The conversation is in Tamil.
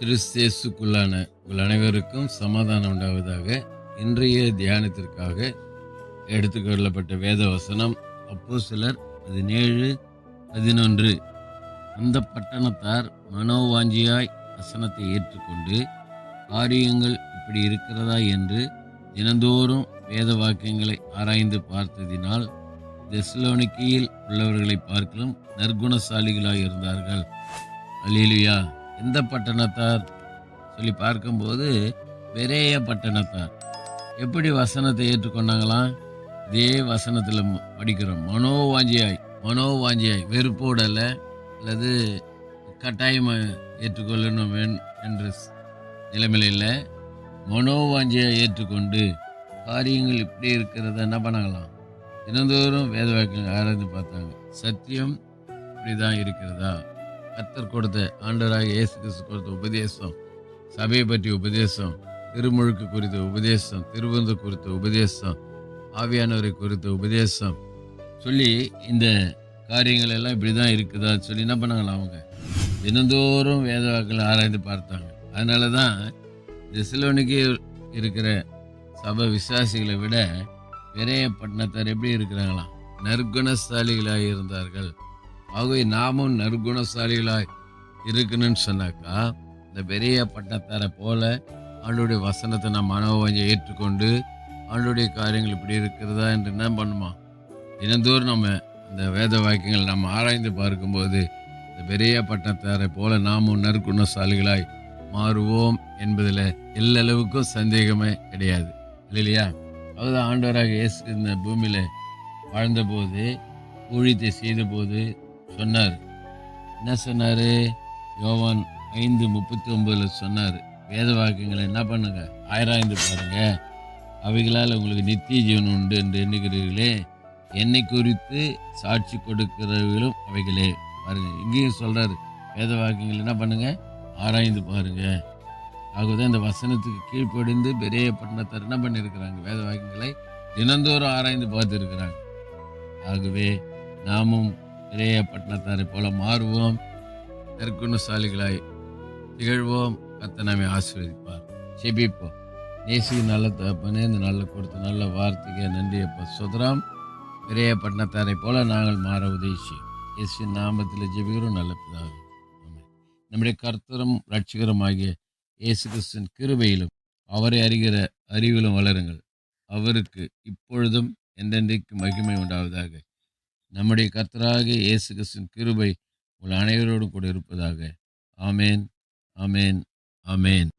கிறிஸ்தேசுக்குள்ளான உங்கள் அனைவருக்கும் சமாதானம் உண்டாவதாக இன்றைய தியானத்திற்காக எடுத்துக்கொள்ளப்பட்ட வேத வசனம் அப்போ சிலர் பதினேழு பதினொன்று. அந்த பட்டணத்தார் மனோவாஞ்சியாய் வசனத்தை ஏற்றுக்கொண்டு காரியங்கள் இப்படி இருக்கிறதா? என்று தினந்தோறும் வேத வாக்கியங்களை ஆராய்ந்து பார்த்ததினால் தெஸ்லோனிக்கையில் உள்ளவர்களை பார்க்கலும் நற்குணசாலிகளாக இருந்தார்கள் அலிலுயா எந்த பட்டணத்தார்? சொல்லி பார்க்கும்போது பெரிய பட்டணத்தார். எப்படி வசனத்தை ஏற்றுக்கொண்டாங்களாம் இதே வசனத்தில் படிக்கிறோம். மனோவாஞ்சியாய் மனோவாஞ்சியாய் வெறுப்போடு அல்ல அல்லது கட்டாயமாக ஏற்றுக்கொள்ளணும் என்ற நிலைமையில் நிலைமையில இல்லை. மனோவாஞ்சியாய் ஏற்றுக்கொண்டு காரியங்கள் இப்படி இருக்கிறத என்ன பண்ணலாம் தினந்தோறும் வேத வாக்கியங்கள் ஆராய்ந்து பார்த்தாங்க. சத்தியம் இப்படி தான் இருக்கிறதா? கத்தர் கொடுத்த ஆண்டராக இயேசு கிறிஸ்து கொடுத்த உபதேசம் சபையை பற்றிய உபதேசம் திருமுழுக்கு குறித்த உபதேசம் திருவந்து குறித்த உபதேசம் ஆவியானவரை குறித்த உபதேசம். சொல்லி இந்த காரியங்கள் எல்லாம் இப்படி தான் இருக்குதா சொல்லி என்ன பண்ணாங்களா அவங்க? தினந்தோறும் வேத ஆராய்ந்து பார்த்தாங்க. அதனால தான் திசலோனிக்கு இருக்கிற சபை விசுவாசிகளை விட பெரிய பட்டணத்தார் எப்படி இருக்கிறாங்களாம்? நற்குணசாலிகளாக இருந்தார்கள். ஆகவே நாமும் நற்குணசாலிகளாய் இருக்கணும்னு சொன்னாக்கா இந்த பெரிய பட்டத்தாரை போல அவளுடைய வசனத்தை நம்ம மனோவஞ்சை ஏற்றுக்கொண்டு அவளுடைய காரியங்கள் இப்படி இருக்கிறதா என்று என்ன பண்ணுமா? தினந்தோறும் நம்ம இந்த வேத வாக்கியங்கள் நம்ம ஆராய்ந்து பார்க்கும்போது இந்த பெரிய பட்டத்தாரை போல நாமும் நற்குணசாலிகளாய் மாறுவோம் என்பதில் எல்லளவுக்கும் சந்தேகமே கிடையாது. இல்லையா அதுதான் ஆண்டவராக இயேசு இந்த பூமியில் வாழ்ந்தபோது ஊழியத்தை செய்தபோது சொன்னார். என்ன சொன்னார்? யோவான் ஐந்து முப்பத்தி ஒம்பதில் சொன்னார். வேத வாக்கியங்களை என்ன பண்ணுங்க? ஆயிராய்ந்து பாருங்க. அவைகளால் உங்களுக்கு நித்திய ஜீவன் உண்டு என்று எண்ணுகிறீர்களே. என்னை குறித்து சாட்சி கொடுக்கிறவர்களும் அவைகளே. பாருங்கள் இங்கேயும் சொல்கிறாரு வேத வாக்கியங்கள் என்ன பண்ணுங்கள் ஆராய்ந்து பாருங்கள் ஆகவே இந்த வசனத்துக்கு கீழ்ப்படிந்து பெரிய பட்டணத்தார் என்ன பண்ணியிருக்கிறாங்க? வேத வாக்கியங்களை தினந்தோறும் ஆராய்ந்து பார்த்துருக்கிறாங்க. ஆகவே நாமும் நிறைய பட்டணத்தாரை போல மாறுவோம். நற்குணசாலிகளாய் திகழ்வோம். கத்த நாமே ஆசீர்வதிப்பார். செபிப்போம் நேசி நல்ல தகப்பனே இந்த நல்ல கொடுத்த நல்ல வார்த்தைக்கு நன்றி அப்பா. சுதராம் பெரிய பட்டணத்தாரை போல நாங்கள் மாற உதவி இயேசு நாமத்தில் ஜெபிக்கிறோம். நல்ல பிதாவே நம்முடைய கர்த்தரும் ரட்சிகரும் ஆகிய இயேசு கிறிஸ்துவின் கிருபையிலும் அவரை அறிகிற அறிவிலும் வளருங்கள். அவருக்கு இப்பொழுதும் என்றென்றைக்கு மகிமை உண்டாவதாக. நம்முடைய கர்த்தராக இயேசு கிறிஸ்துவின் கிருபை உங்கள் அனைவரோடும் கூட இருப்பதாக. ஆமேன் ஆமேன் ஆமேன்.